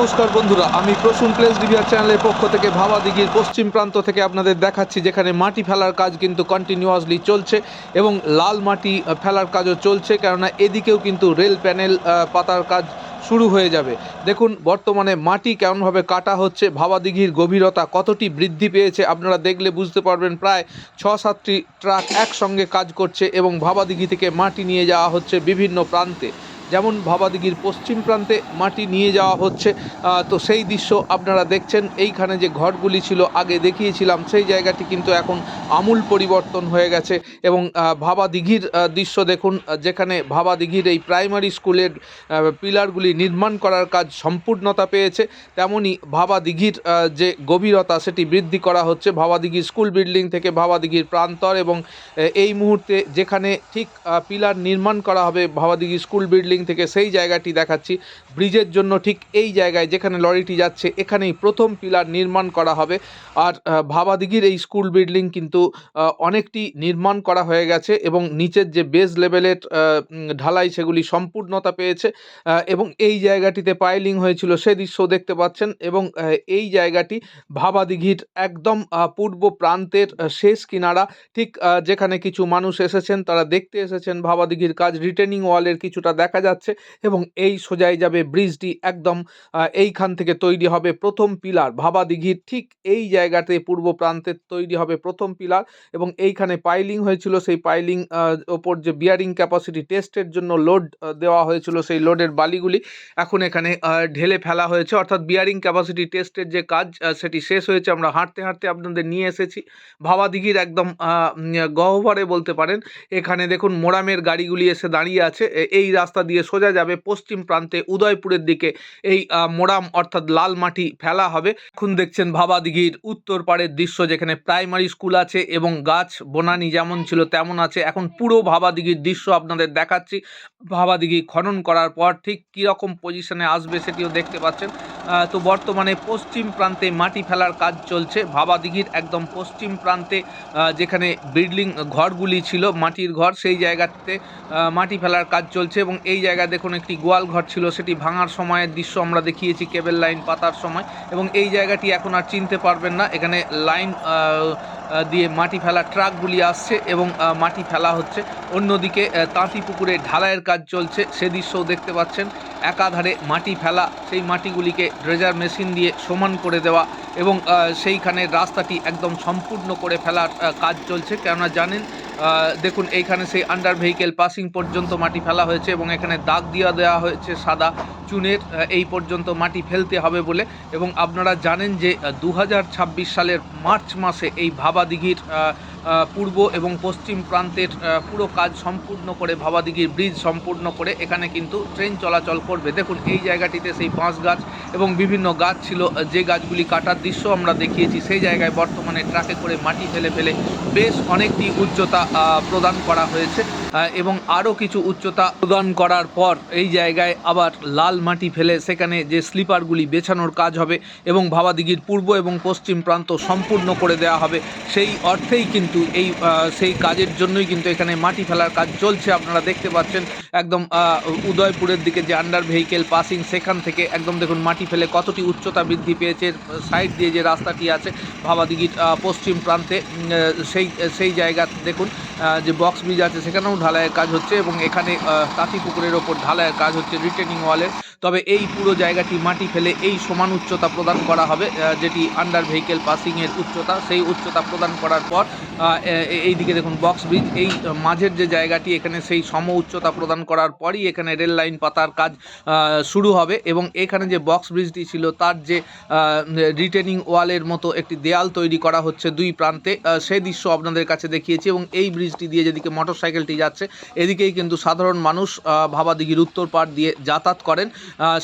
নমস্কার বন্ধুরা, আমি প্রসূন প্লেস ডিভিয়ার চ্যানেলের পক্ষ থেকে ভাবা দিঘির পশ্চিম প্রান্ত থেকে আপনাদের দেখাচ্ছি যেখানে মাটি ফেলার কাজ কিন্তু কন্টিনিউয়াসলি চলছে এবং লাল মাটি ফেলার কাজও চলছে কেননা এদিকেও কিন্তু রেল প্যানেল পাতার কাজ শুরু হয়ে যাবে। দেখুন, বর্তমানে মাটি কেমনভাবে কাটা হচ্ছে ভাবা দিঘির গভীরতা কতটি বৃদ্ধি পেয়েছে আপনারা দেখলে বুঝতে পারবেন প্রায় ছ সাতটি ট্রাক একসঙ্গে কাজ করছে এবং ভাবা দিঘি থেকে মাটি নিয়ে যাওয়া হচ্ছে বিভিন্ন প্রান্তে। যেমন ভাবাদিঘির পশ্চিম প্রান্তে মাটি নিয়ে যাওয়া হচ্ছে তো সেই দৃশ্য আপনারা দেখছেন। এইখানে যে ঘরগুলি ছিল, আগে দেখিয়েছিলাম, সেই জায়গাটি কিন্তু এখন আমূল পরিবর্তন হয়ে গেছে এবং ভাবাদিঘির দৃশ্য দেখুন, যেখানে ভাবাদিঘির এই প্রাইমারি স্কুলের পিলারগুলি নির্মাণ করার কাজ সম্পূর্ণতা পেয়েছে তেমনই ভাবাদিঘির যে গভীরতা সেটি বৃদ্ধি করা হচ্ছে। ভাবাদিঘির স্কুল বিল্ডিং থেকে ভাবাদিঘির প্রান্তর এবং এই মুহূর্তে যেখানে ঠিক পিলার নির্মাণ করা হবে, ভাবাদিঘি স্কুল বিল্ডিং থেকে সেই জায়গাটি দেখাচ্ছি। ব্রিজের জন্য ঠিক এই জায়গায় যেখানে লরিটি যাচ্ছে, এখানেই প্রথম পিলার নির্মাণ করা হবে। আর ভাবাদিঘির এই স্কুল বিল্ডিং কিন্তু অনেকটি নির্মাণ করা হয়ে গেছে এবং নিচের যে বেস লেভেলের ঢালাই সেগুলি সম্পূর্ণতা পেয়েছে। এবং এই জায়গাটিতে পাইলিং হয়েছিল সে দৃশ্য দেখতে পাচ্ছেন এবং এই জায়গাটি ভাবাদিঘির একদম পূর্ব প্রান্তের শেষ কিনারা। ঠিক যেখানে কিছু মানুষ এসেছেন, তারা দেখতে এসেছেন ভাবাদিঘির কাজ। রিটেনিং ওয়ালের কিছুটা দেখা যাচ্ছে এবং এই সোজাই যাবে, ব্রিজটি একদম এইখান থেকে তৈরি হবে প্রথম পিলার। ভাবাদিঘির ঠিক এই জায়গাতে পূর্ব প্রান্তে তৈরি হবে প্রথম পিলার এবং এইখানে পাইলিং হয়েছিল। সেই পাইলিং ওপর যে বিয়ারিং ক্যাপাসিটি টেস্টের জন্য লোড দেওয়া হয়েছিল সেই লোডের বালিগুলি। এখন এখানে ঢেলে ফেলা হয়েছে। অর্থাৎ বিয়ারিং ক্যাপাসিটি টেস্টের যে কাজ সেটি শেষ হয়েছে। আমরা হাঁটতে হাঁটতে আপনাদের নিয়ে এসেছি। ভাবাদিঘির একদম গহ্বরে বলতে পারেন। এখানে দেখুন মোরামের গাড়িগুলি এসে দাঁড়িয়ে আছে। এই রাস্তা দিয়ে সোজা যাবে পশ্চিম প্রান্তে উদয়পুরের দিকে। এই মোরাম অর্থাৎ লাল মাটি ফেলা হবে। এখন দেখছেন ভাবাদিঘির উত্তর পাড়ের দৃশ্য যেখানে প্রাইমারি স্কুল আছে এবং গাছ, বনানি যেমন ছিল তেমন আছে। এখন পুরো ভাবাদিঘির দৃশ্য আপনাদের দেখাচ্ছি। ভাবাদিঘি খনন করার পর ঠিক কীরকম পজিশনে আসবে সেটিও দেখতে পাচ্ছেন। তো বর্তমানে পশ্চিম প্রান্তে মাটি ফেলার কাজ চলছে। ভাবাদিঘির একদম পশ্চিম প্রান্তে যেখানে বিল্ডিং ঘরগুলি ছিল, মাটির ঘর, সেই জায়গাতে মাটি ফেলার কাজ চলছে এবং এই জায়গায় দেখুন একটি গোয়াল ঘর ছিল, সেটি ভাঙার সময়ের দৃশ্য আমরা দেখিয়েছি কেবল লাইন পাতার সময় এবং এই জায়গাটি এখন আর চিনতে পারবেন না। এখানে লাইন দিয়ে মাটি ফেলা ট্রাকগুলি আসছে এবং মাটি ফেলা হচ্ছে। অন্যদিকে তাঁতি পুকুরে ঢালাইয়ের কাজ চলছে, সে দৃশ্যও দেখতে পাচ্ছেন। একাধারে মাটি ফেলা, সেই মাটিগুলিকে ড্রেজার মেশিন দিয়ে সমান করে দেওয়া এবং সেইখানে রাস্তাটি একদম সম্পূর্ণ করে ফেলার কাজ চলছে। কেননা জানেন দেখুন এইখানে সেই আন্ডার ভেহিকেল পাসিং পর্যন্ত মাটি ফেলা হয়েছে এবং এখানে দাগ দিয়ে দেওয়া হয়েছে সাদা চুনের এই পর্যন্ত মাটি ফেলতে হবে বলে। এবং আপনারা জানেন যে দু হাজার ছাব্বিশ সালের মার্চ মাসে এই ভাবাদিঘির পূর্ব এবং পশ্চিম প্রান্তের পুরো কাজ সম্পূর্ণ করে ভাবাদিঘির ব্রিজ সম্পূর্ণ করে এখানে কিন্তু ট্রেন চলাচল করবে। দেখুন, এই জায়গাটিতে সেই বাঁশ গাছ এবং বিভিন্ন গাছ ছিল। যে গাছগুলি কাটার দৃশ্য আমরা দেখিয়েছি, সেই জায়গায় বর্তমানে ট্রাকে করে মাটি ফেলে ফেলে বেশ অনেকটি উচ্চতা প্রদান করা হয়েছে। এবং আরও কিছু উচ্চতা প্রদান করার পর এই জায়গায় আবার লাল মাটি ফেলে সেখানে যে স্লিপারগুলি বেছানোর কাজ হবে এবং ভাবাদিঘির পূর্ব এবং পশ্চিম প্রান্ত সম্পূর্ণ করে দেওয়া হবে। সেই অর্থেই কিন্তু এই আহ, সেই কাজের জন্যই কিন্তু এখানে মাটি ফেলার কাজ চলছে। আপনারা দেখতে পাচ্ছেন একদম উদয়পুরের দিকে যে আন্ডার ভেহিকেল পাসিং সেখান থেকে একদম দেখুন মাটি ফেলে কতটি উচ্চতা বৃদ্ধি পেয়েছে সাইড দিয়ে যে রাস্তাটি আছে ভাবাদিঘির পশ্চিম প্রান্তে সেই সেই জায়গা দেখুন যে বক্স ব্রিজ আছে সেখানেও ঢালাইয়ের কাজ হচ্ছে এবং এখানে তাঁতি পুকুরের ওপর ঢালাইয়ের কাজ হচ্ছে রিটেনিং ওয়ালের তবে এই পুরো জায়গাটি মাটি ফেলে এই সমান উচ্চতা প্রদান করা হবে যেটি আন্ডার ভেহিকেল পাসিংয়ের উচ্চতা। সেই উচ্চতা প্রদান করার পর এই দিকে দেখুন বক্স ব্রিজ এই মাঝের যে জায়গাটি, এখানে সেই সম উচ্চতা প্রদান করার পরই এখানে রেল লাইন পাতার কাজ শুরু হবে এবং এখানে যে বক্স ব্রিজটি ছিল, তার যে রিটেনিং ওয়ালের মতো একটি দেয়াল তৈরি করা হচ্ছে দুই প্রান্তে। সেই দৃশ্য আপনাদের কাছে দেখিয়েছি এবং এই ব্রিজটি দিয়ে যেদিকে মোটর সাইকেলটি যাচ্ছে, এদিকেই কিন্তু সাধারণ মানুষ ভাবাদিঘির উত্তর পাড় দিয়ে যাতায়াত করেন।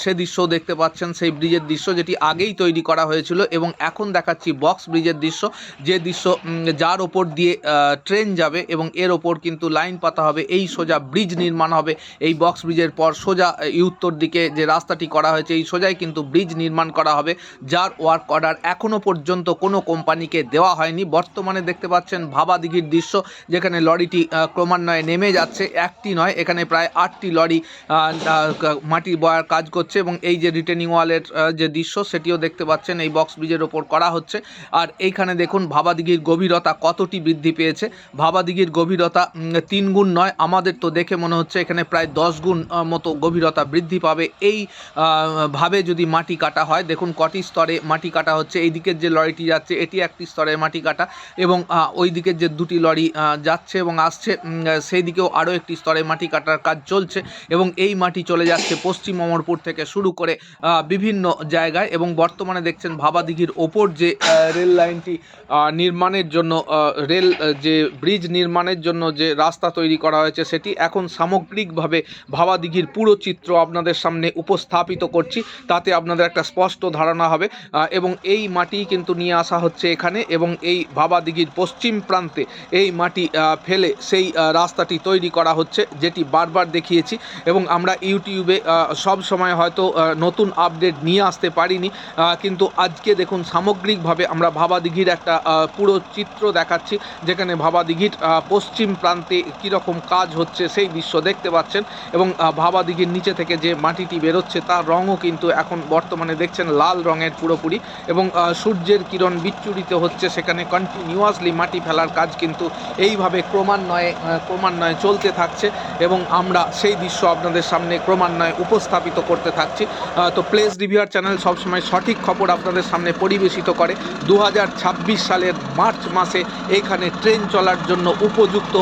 সে দৃশ্য দেখতে পাচ্ছেন, সেই ব্রিজের দৃশ্য যেটি আগেই তৈরি করা হয়েছিল এবং এখন দেখাচ্ছি বক্স ব্রিজের দৃশ্য, যে দৃশ্য যার ওপর দিয়ে ট্রেন যাবে এবং এর ওপর কিন্তু লাইন পাতা হবে, এই সোজা ব্রিজ নির্মাণ হবে, এই বক্স ব্রিজের পর সোজা উত্তর দিকে যে রাস্তাটি করা হয়েছে, এই সোজাই কিন্তু ব্রিজ নির্মাণ করা হবে, যার ওয়ার্ক অর্ডার এখনও পর্যন্ত কোনো কোম্পানিকে দেওয়া হয়নি। বর্তমানে দেখতে পাচ্ছেন ভাবাদিঘির দৃশ্য, যেখানে লরিটি ক্রমান্বয়ে নেমে যাচ্ছে, একটি নয়, এখানে প্রায় আটটি লরি মাটি বয়ার কাজ করছে এবং এই যে রিটেনিং ওয়ালের যে দৃশ্য, সেটিও দেখতে পাচ্ছেন। এই বক্স ব্রিজের ওপর করা হচ্ছে। আর এইখানে দেখুন, ভাবাদিঘির গভীরতা কতটি বৃদ্ধি পেয়েছে। ভাবাদিঘির গভীরতা তিন গুণ নয়। আমাদের তো দেখে মনে হচ্ছে এখানে প্রায় দশ গুণ মতো গভীরতা বৃদ্ধি পাবে। এই ভাবে যদি মাটি কাটা হয়, দেখুন কটি স্তরে মাটি কাটা হচ্ছে। এই দিকের যে লরিটি যাচ্ছে, এটি একটি স্তরে মাটি কাটা এবং ওই দিকের যে দুটি লরি যাচ্ছে এবং আসছে সেই দিকেও আরও একটি স্তরে মাটি কাটার কাজ চলছে এবং এই মাটি চলে যাচ্ছে পশ্চিম অমরপুর থেকে শুরু করে বিভিন্ন জায়গায় এবং বর্তমানে দেখছেন ভাবাদিঘির ওপর যে রেল লাইনটি নির্মাণের জন্য রেল যে ব্রিজ নির্মাণের জন্য যে রাস্তা তৈরি করা হয়েছে সেটি এখন সামগ্রিকভাবে ভাবাদিঘির পুরো চিত্র আপনাদের সামনে উপস্থাপিত করছি। তাতে আপনাদের একটা স্পষ্ট ধারণা হবে এবং এই মাটি কিন্তু নিয়ে আসা হচ্ছে এখানে এবং এই ভাবাদিঘির পশ্চিম প্রান্তে এই মাটি ফেলে সেই রাস্তাটি তৈরি করা হচ্ছে, যেটি বারবার দেখিয়েছি এবং আমরা ইউটিউবে সব সময় হয়তো নতুন আপডেট নিয়ে আসতে পারিনি। কিন্তু আজকে দেখুন, সামগ্রিকভাবে আমরা ভাবাদিঘির একটা পুরো চিত্র দেখাচ্ছি, যেখানে ভাবাদিঘির পশ্চিম প্রান্তে কীরকম কাজ হচ্ছে সেই দৃশ্য দেখতে পাচ্ছেন। এবং ভাবাদিঘির নিচে থেকে যে মাটিটি বেরোচ্ছে, তার রঙও কিন্তু এখন বর্তমানে দেখছেন লাল রঙের পুরোপুরি। এবং সূর্যের কিরণ বিচ্ছুরিত হচ্ছে সেখানে কন্টিনিউয়াসলি মাটি ফেলার কাজ কিন্তু এইভাবে ক্রমান্বয়ে ক্রমান্বয়ে চলতে থাকছে। এবং আমরা সেই দৃশ্য আপনাদের সামনে ক্রমান্বয়ে উপস্থাপিত করতে থাকছি। তো প্লেস রিভিউয়ার চ্যানেল সবসময় সঠিক খবর আপনাদের সামনে পরিবেশিত করে। দু হাজার ছাব্বিশ সালের মার্চ মাসে এইখানে ট্রেন চলার জন্য উপযুক্ত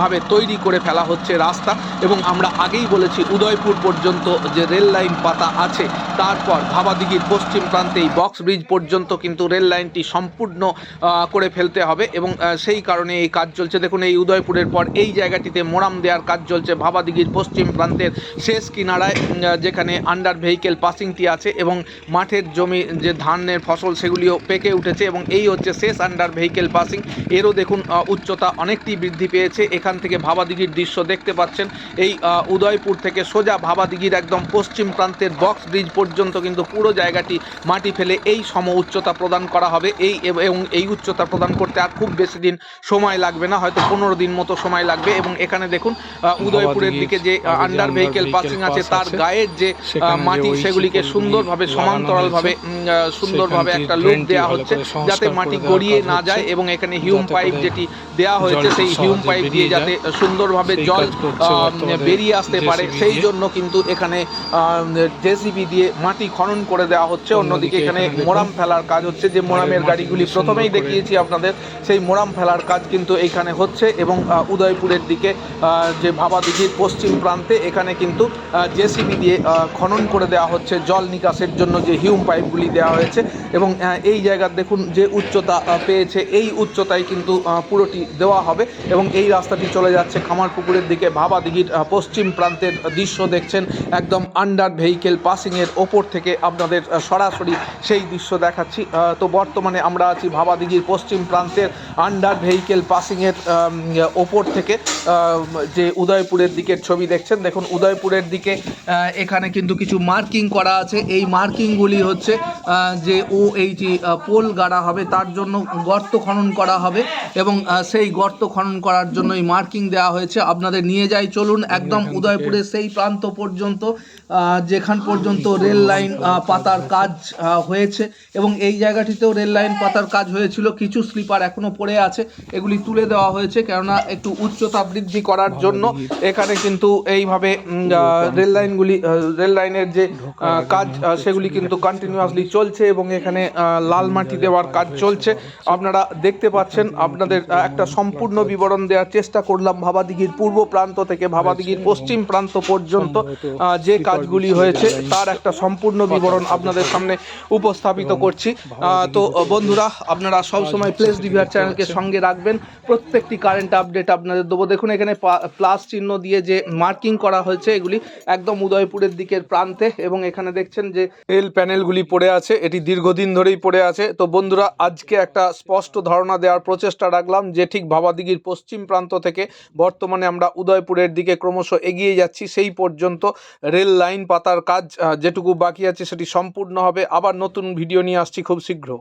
ভাবে তৈরি করে ফেলা হচ্ছে রাস্তা এবং আমরা আগেই বলেছি উদয়পুর পর্যন্ত যে রেল লাইন পাতা আছে তারপর ভাবাদিঘির পশ্চিম প্রান্তে এই বক্স ব্রিজ পর্যন্ত কিন্তু রেল লাইনটি সম্পূর্ণ করে ফেলতে হবে এবং সেই কারণে এই কাজ চলছে। দেখুন এই উদয়পুরের পর এই জায়গাটিতে মোরাম দেওয়ার কাজ চলছে ভাবাদিঘির পশ্চিম প্রান্তের শেষ কিনারায় আহ, যেখানে আন্ডার ভেহিকেল পাসিংটি আছে এবং মাঠের জমি যে ধানের ফসল সেগুলিও পেকে উঠেছে এবং এই হচ্ছে শেষ আন্ডার ভেহিকেল পাসিং এরও দেখুন উচ্চতা অনেকটি বৃদ্ধি পেয়েছে। এখান থেকে ভাবাদিঘির দৃশ্য দেখতে পাচ্ছেন। এই উদয়পুর থেকে সোজা ভাবাদিঘির একদম পশ্চিম প্রান্তের বক্স ব্রিজ পর্যন্ত কিন্তু পুরো জায়গাটি মাটি ফেলে এই সম উচ্চতা প্রদান করা হবে। এই এবং এই উচ্চতা প্রদান করতে আর খুব বেশি দিন সময় লাগবে না হয়তো পনেরো দিন মতো সময় লাগবে। এবং এখানে দেখুন উদয়পুরের দিকে যে আন্ডার ভেহিকেল পাসিং আছে তার গায়ের যে মাটি সেগুলিকে সুন্দরভাবে সমান্তরালভাবে সুন্দরভাবে একটা লুক দেওয়া হচ্ছে যাতে মাটি গড়িয়ে না যায় এবং এখানে হিউম পাইপ যেটি দেওয়া হয়েছে সেই হিউম পাইপ দিয়ে যাতে। সুন্দরভাবে জল বেরিয়ে আসতে পারে। সেই জন্য কিন্তু এখানে জেসিবি দিয়ে মাটি খনন করে দেওয়া হচ্ছে। অন্যদিকে এখানে মোরাম ফেলার কাজ হচ্ছে। যে মোরামের গাড়িগুলি প্রথমেই দেখিয়েছি আপনাদের সেই মোরাম ফেলার কাজ কিন্তু এখানে হচ্ছে এবং উদয়পুরের দিকে আহ, যে ভাবাদিঘির পশ্চিম প্রান্তে এখানে কিন্তু জেসিবি দিয়ে খনন করে দেওয়া হচ্ছে জল নিকাশের জন্য যে হিউম পাইপগুলি দেওয়া হয়েছে এবং এই জায়গার দেখুন যে উচ্চতা পেয়েছে। এই উচ্চতায় কিন্তু পুরোটি দেওয়া হবে এবং এই রাস্তাটি চলে যাচ্ছে খামারপুকুরের দিকে। ভাবাদিঘির আহ, পশ্চিম প্রান্তের দৃশ্য দেখছেন একদম আন্ডার ভেহিকেল পাসিংয়ের ওপর থেকে আপনাদের সরাসরি সেই দৃশ্য দেখাচ্ছি। তো বর্তমানে আমরা আছি ভাবাদিঘির পশ্চিম প্রান্তের আন্ডার ভেহিকেল পাসিংয়ের ওপর থেকে। যে উদয়পুরের দিকের ছবি দেখছেন। দেখুন উদয়পুরের দিকে আহ, এখানে কিন্তু কিছু মার্কিং করা আছে। এই মার্কিংগুলি হচ্ছে যে ও এইটি পোল গাড়া হবে, তার জন্য গর্ত খনন করা হবে এবং সেই গর্ত খনন করার জন্য এই মার্কিং দেওয়া হয়েছে। আপনাদের নিয়ে যাই, চলুন একদম উদয়পুরের সেই প্রান্ত পর্যন্ত যেখান পর্যন্ত রেল লাইন পাতার কাজ হয়েছে এবং এই জায়গাটিতেও রেল লাইন পাতার কাজ হয়েছিল। কিছু স্লিপার এখনও পড়ে আছে, এগুলি তুলে দেওয়া হয়েছে, কেননা একটু উচ্চতা বৃদ্ধি করার জন্য এখানে কিন্তু এইভাবে রেল লাইনগুলি রেল লাইনের যে কাজ সেগুলি কিন্তু কন্টিনিউয়াসলি চলছে এবং এখানে লাল মাটি দেওয়ার কাজ চলছে। আপনারা দেখতে পাচ্ছেন আপনাদের একটা সম্পূর্ণ বিবরণ দেওয়ার চেষ্টা করলাম ভাবাদিঘির পূর্ব প্রান্ত থেকে ভাবাদিঘির পশ্চিম প্রান্ত পর্যন্ত যে কাজগুলি হয়েছে তার একটা সম্পূর্ণ বিবরণ আপনাদের সামনে উপস্থাপিত করছি। তো বন্ধুরা আপনারা সব সময় প্লেস ডিভিআর চ্যানেলকে সঙ্গে রাখবেন। প্রত্যেকটি কারেন্ট আপডেট আপনাদের দেবো। দেখুন এখানে প্লাস চিহ্ন দিয়ে যে মার্কিং করা হয়েছে এগুলি একদম উদয়পুরের দিকের প্রান্তে এবং এখানে দেখছেন যে এল প্যানেলগুলি পড়ে আছে, এটি দীর্ঘদিন ধরেই পড়ে আছে। তো বন্ধুরা, আজকে একটা স্পষ্ট ধারণা দেওয়ার প্রচেষ্টা রাখলাম যে ঠিক ভাবাদিঘির পশ্চিম প্রান্ত থেকে বর্তমানে আমরা উদয়পুরের দিকে ক্রমশ এগিয়ে যাচ্ছি। সেই পর্যন্ত রেল লাইন পাতার কাজ যেটুকু বাকি আছে সেটি সম্পূর্ণ হবে। আবার নতুন ভিডিও নিয়ে আসছি খুব শীঘ্র।